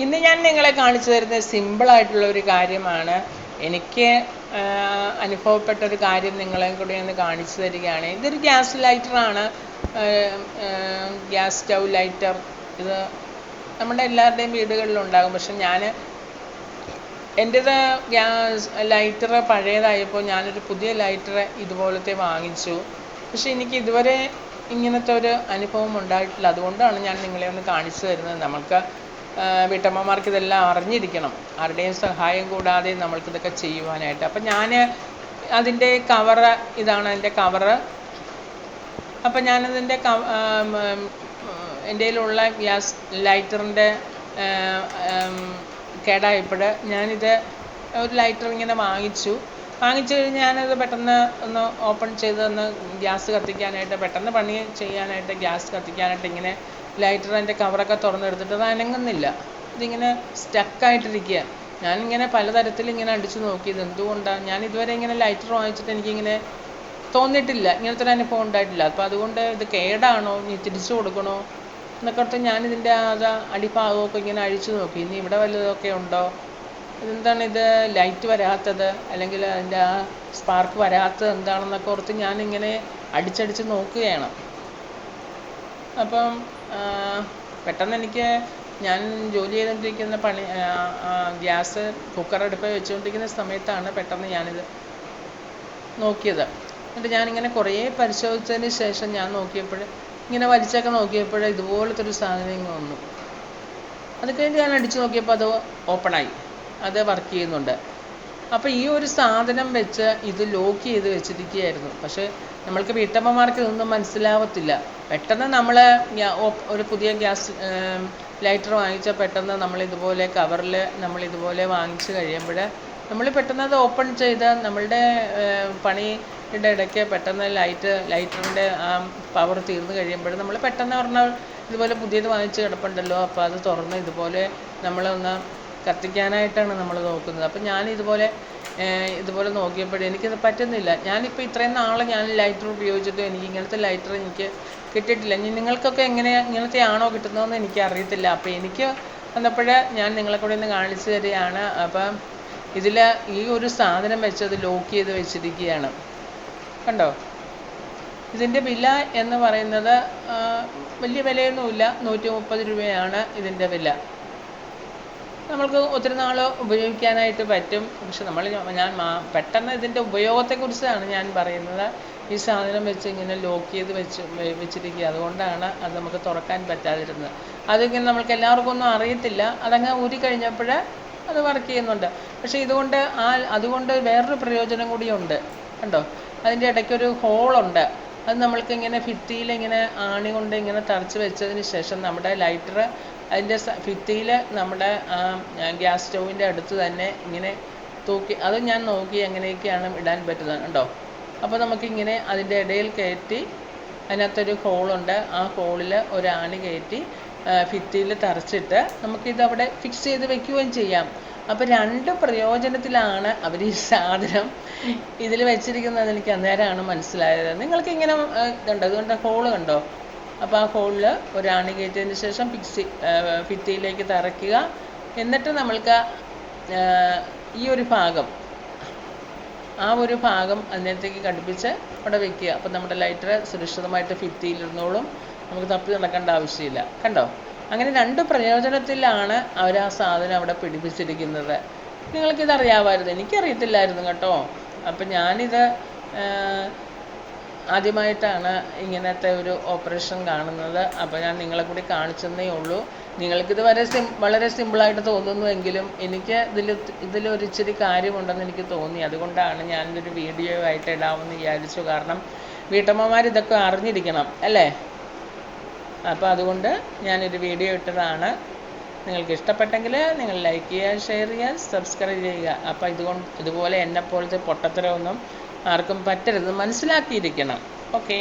ഇന്ന് ഞാൻ നിങ്ങളെ കാണിച്ചു തരുന്നത് സിമ്പിളായിട്ടുള്ള ഒരു കാര്യമാണ്. എനിക്ക് അനുഭവപ്പെട്ട ഒരു കാര്യം നിങ്ങളെ കൂടി ഒന്ന് കാണിച്ചു തരികയാണ്. ഇതൊരു ഗ്യാസ് ലൈറ്ററാണ് ഗ്യാസ് സ്റ്റൗ ലൈറ്റർ. ഇത് നമ്മുടെ എല്ലാവരുടെയും വീടുകളിലുണ്ടാകും പക്ഷെ ഞാൻ എന്റേത് ഗ്യാസ് ലൈറ്റർ പഴയതായപ്പോൾ ഞാനൊരു പുതിയ ലൈറ്റർ ഇതുപോലത്തെ വാങ്ങിച്ചു. പക്ഷെ എനിക്ക് ഇതുവരെ ഇങ്ങനത്തെ ഒരു അനുഭവം ഉണ്ടായിട്ടില്ല. അതുകൊണ്ടാണ് ഞാൻ നിങ്ങളെ ഒന്ന് കാണിച്ചു തരുന്നത്. നമുക്ക് വീട്ടമ്മമാർക്ക് ഇതെല്ലാം അറിഞ്ഞിരിക്കണം. ആരുടെയും സഹായം കൂടാതെ നമ്മൾക്കിതൊക്കെ ചെയ്യുവാനായിട്ട്. അപ്പം ഞാൻ അതിന്റെ കവറ് ഇതാണ് അതിന്റെ കവറ് അപ്പം ഞാനതിന്റെ ക എന്റെ കയ്യിലുള്ള ഗ്യാസ് ലൈറ്ററിന്റെ കേടായപ്പോൾ ഞാനിത് ഒരു ലൈറ്റർ ഇങ്ങനെ വാങ്ങിച്ചു. വാങ്ങിച്ചു കഴിഞ്ഞ് ഞാനത് പെട്ടെന്ന് ഒന്ന് ഓപ്പൺ ചെയ്ത് ഒന്ന് ഗ്യാസ് കത്തിക്കാനായിട്ട് പെട്ടെന്ന് പണി ചെയ്യാനായിട്ട് ഗ്യാസ് കത്തിക്കാനായിട്ട് ഇങ്ങനെ ലൈറ്ററിന്റെ കവറൊക്കെ തുറന്നെടുത്തിട്ട് അത് അനങ്ങുന്നില്ല. ഇതിങ്ങനെ സ്റ്റക്കായിട്ടിരിക്കുക ഞാനിങ്ങനെ പലതരത്തിൽ ഇങ്ങനെ അടിച്ചു നോക്കി ഇത് എന്തുകൊണ്ടാണ് ഞാൻ ഇതുവരെ ഇങ്ങനെ ലൈറ്റർ വാങ്ങിച്ചിട്ട് എനിക്കിങ്ങനെ തോന്നിയിട്ടില്ല. ഇങ്ങനത്തെ ഒരു അനുഭവം ഉണ്ടായിട്ടില്ല. അപ്പോൾ അതുകൊണ്ട് ഇത് കേടാണോ? ഇനി തിരിച്ചു കൊടുക്കണോ? എന്നൊക്കെ ഓർത്ത് ഞാനിതിന്റെ അത് അടിഭാഗമൊക്കെ ഇങ്ങനെ അഴിച്ചു നോക്കി. ഇനി ഇവിടെ വല്ലതൊക്കെ ഉണ്ടോ? ഇതെന്താണ് ഇത്? ലൈറ്റ് വരാത്തത്? അല്ലെങ്കിൽ അതിന്റെ ആ സ്പാർക്ക് വരാത്തത് എന്താണെന്നൊക്കെ ഓർത്ത് ഞാനിങ്ങനെ അടിച്ചടിച്ച് നോക്കുകയാണ്. അപ്പം പെട്ടെന്ന് എനിക്ക് ഞാൻ ജോലി ചെയ്തുകൊണ്ടിരിക്കുന്ന പണി ഗ്യാസ് കുക്കർ അടുപ്പ് വെച്ചുകൊണ്ടിരിക്കുന്ന സമയത്താണ് പെട്ടെന്ന് ഞാനിത് നോക്കിയത്. എന്നിട്ട് ഞാനിങ്ങനെ കുറേ പരിശോധിച്ചതിന് ശേഷം ഞാൻ നോക്കിയപ്പോൾ ഇങ്ങനെ വലിച്ചൊക്കെ നോക്കിയപ്പോൾ ഇതുപോലത്തെ ഒരു സാധനം ഇങ്ങ് വന്നു. അത് കഴിഞ്ഞ് ഞാൻ അടിച്ചു നോക്കിയപ്പോൾ അത് ഓപ്പണായി. അത് വർക്ക് ചെയ്യുന്നുണ്ട്. അപ്പോൾ ഈ ഒരു സാധനം വെച്ച് ഇത് ലോക്ക് ചെയ്ത് വെച്ചിരിക്കുകയായിരുന്നു. പക്ഷേ നമ്മൾക്ക് വീട്ടമ്മമാർക്ക് ഇതൊന്നും മനസ്സിലാവത്തില്ല. പെട്ടെന്ന് നമ്മൾ ഒരു പുതിയ ഗ്യാസ് ലൈറ്റർ വാങ്ങിച്ചാൽ പെട്ടെന്ന് നമ്മൾ ഇതുപോലെ കവറിൽ നമ്മൾ ഇതുപോലെ വാങ്ങിച്ച് കഴിയുമ്പോൾ നമ്മൾ പെട്ടെന്ന് അത് ഓപ്പൺ ചെയ്ത് നമ്മളുടെ പണിയുടെ ഇടയ്ക്ക് പെട്ടെന്ന് ലൈറ്റ് ലൈറ്ററിന്റെ ആ പവർ തീർന്നു കഴിയുമ്പോൾ നമ്മൾ പെട്ടെന്ന് പറഞ്ഞാൽ ഇതുപോലെ പുതിയത് വാങ്ങിച്ച് കിടപ്പുണ്ടല്ലോ. അപ്പോൾ അത് തുറന്ന് ഇതുപോലെ നമ്മളൊന്ന് കത്തിക്കാനായിട്ടാണ് നമ്മൾ നോക്കുന്നത്. അപ്പം ഞാൻ ഇതുപോലെ ഇതുപോലെ നോക്കിയപ്പോൾ എനിക്കത് പറ്റുന്നില്ല. ഞാനിപ്പോൾ ഇത്രയും നാൾ ഞാൻ ലൈറ്റർ ഉപയോഗിച്ചിട്ടും എനിക്ക് ഇങ്ങനത്തെ ലൈറ്റർ എനിക്ക് കിട്ടിയിട്ടില്ല. ഇനി നിങ്ങൾക്കൊക്കെ എങ്ങനെ ഇങ്ങനത്തെ ആണോ കിട്ടുന്നതെന്ന് എനിക്ക് അറിയത്തില്ല. അപ്പോൾ എനിക്ക് വന്നപ്പോൾ ഞാൻ നിങ്ങളെ കൂടെ ഒന്ന് കാണിച്ചു തരികയാണ്. അപ്പം ഇതിൽ ഈ ഒരു സാധനം വെച്ചത് ലോക്ക് ചെയ്ത് വെച്ചിരിക്കുകയാണ്. കണ്ടോ? ഇതിന്റെ വില എന്ന് പറയുന്നത് വലിയ വിലയൊന്നുമില്ല. നൂറ്റി മുപ്പത് രൂപയാണ് ഇതിന്റെ വില. നമ്മൾക്ക് ഒത്തിരി നാൾ ഉപയോഗിക്കാനായിട്ട് പറ്റും. പക്ഷെ നമ്മൾ ഞാൻ പെട്ടെന്ന് ഇതിന്റെ ഉപയോഗത്തെക്കുറിച്ചാണ് ഞാൻ പറയുന്നത്. ഈ സാധനം വെച്ച് ഇങ്ങനെ ലോക്ക് ചെയ്ത് വെച്ച് വെച്ചിരിക്കുക. അതുകൊണ്ടാണ് അത് നമുക്ക് തുറക്കാൻ പറ്റാതിരുന്നത്. അതിങ്ങനെ നമ്മൾക്ക് എല്ലാവർക്കും ഒന്നും അറിയത്തില്ല. അതങ്ങ് ഊരി കഴിഞ്ഞപ്പോൾ അത് വർക്ക് ചെയ്യുന്നുണ്ട്. പക്ഷേ ഇതുകൊണ്ട് ആ അതുകൊണ്ട് വേറൊരു പ്രയോജനം കൂടിയുണ്ട് കണ്ടോ? അതിന്റെ ഇടയ്ക്കൊരു ഹോളുണ്ട്. അത് നമ്മൾക്ക് ഇങ്ങനെ ഭിത്തിയിൽ ഇങ്ങനെ ആണി കൊണ്ട് ഇങ്ങനെ തറച്ച് വെച്ചതിന് ശേഷം നമ്മുടെ ലൈറ്റർ അതിന്റെ ഭിത്തിയിൽ നമ്മുടെ ഗ്യാസ് സ്റ്റൗവിന്റെ അടുത്ത് തന്നെ ഇങ്ങനെ തൂക്കി അത് ഞാൻ നോക്കി എങ്ങനെയൊക്കെയാണ് ഇടാൻ പറ്റുന്നത് കണ്ടോ? അപ്പോൾ നമുക്കിങ്ങനെ അതിന്റെ ഇടയിൽ കയറ്റി അതിനകത്തൊരു ഹോളുണ്ട്. ആ ഹോളിൽ ഒരു ആണി കയറ്റി ഭിത്തിയിൽ തറച്ചിട്ട് നമുക്കിത് അവിടെ ഫിക്സ് ചെയ്ത് വെക്കുകയും ചെയ്യാം. അപ്പോൾ രണ്ട് പ്രയോജനത്തിലാണ് അവർ ഈ സാധനം ഇതിൽ വെച്ചിരിക്കുന്നത്. എനിക്ക് അന്നേരമാണ് മനസ്സിലായത്. നിങ്ങൾക്ക് ഇങ്ങനെ ഇതുണ്ട്. അതുകൊണ്ട് ഹോൾ കണ്ടോ? അപ്പോൾ ആ ഹോളിൽ ഒരു ആണി കയറ്റിയതിന് ശേഷം ഫിക്സി ഭിത്തിയിലേക്ക് തറയ്ക്കുക. എന്നിട്ട് നമ്മൾക്ക് ഈ ഒരു ഭാഗം ആ ഒരു ഭാഗം അതിനകത്തേക്ക് ഘടിപ്പിച്ച് അവിടെ വെക്കുക. അപ്പം നമ്മുടെ ലൈറ്റർ സുരക്ഷിതമായിട്ട് ഭിത്തിയിലിരുന്നോളും. നമുക്ക് തപ്പി നടക്കേണ്ട ആവശ്യമില്ല. കണ്ടോ? അങ്ങനെ രണ്ട് പ്രയോജനത്തിലാണ് അവർ ആ സാധനം അവിടെ പിടിപ്പിച്ചിരിക്കുന്നത്. നിങ്ങൾക്കിത് അറിയാമായിരുന്നു എനിക്കറിയത്തില്ലായിരുന്നു കേട്ടോ. അപ്പം ഞാനിത് ആദ്യമായിട്ടാണ് ഇങ്ങനത്തെ ഒരു ഓപ്പറേഷൻ കാണുന്നത്. അപ്പോൾ ഞാൻ നിങ്ങളെ കൂടി കാണിച്ചെന്നേ ഉള്ളൂ. നിങ്ങൾക്കിത് വളരെ സിം വളരെ സിമ്പിളായിട്ട് തോന്നുന്നുവെങ്കിലും എനിക്ക് ഇതിൽ ഇതിലൊരിച്ചിരി കാര്യമുണ്ടെന്ന് എനിക്ക് തോന്നി. അതുകൊണ്ടാണ് ഞാനിതൊരു വീഡിയോ ആയിട്ട് ഇടാമെന്ന് വിചാരിച്ചു. കാരണം വീട്ടമ്മമാർ ഇതൊക്കെ അറിഞ്ഞിരിക്കണം അല്ലേ? അപ്പോൾ അതുകൊണ്ട് ഞാനൊരു വീഡിയോ ഇട്ടതാണ്. നിങ്ങൾക്ക് ഇഷ്ടപ്പെട്ടെങ്കിൽ നിങ്ങൾ ലൈക്ക് ചെയ്യുക ഷെയർ ചെയ്യുക സബ്സ്ക്രൈബ് ചെയ്യുക. അപ്പോൾ ഇതുകൊണ്ട് ഇതുപോലെ എന്നെപ്പോലത്തെ പൊട്ടത്തരമൊന്നും ആർക്കും പറ്റരുത്. മനസ്സിലാക്കിയിരിക്കണം. ഓക്കേ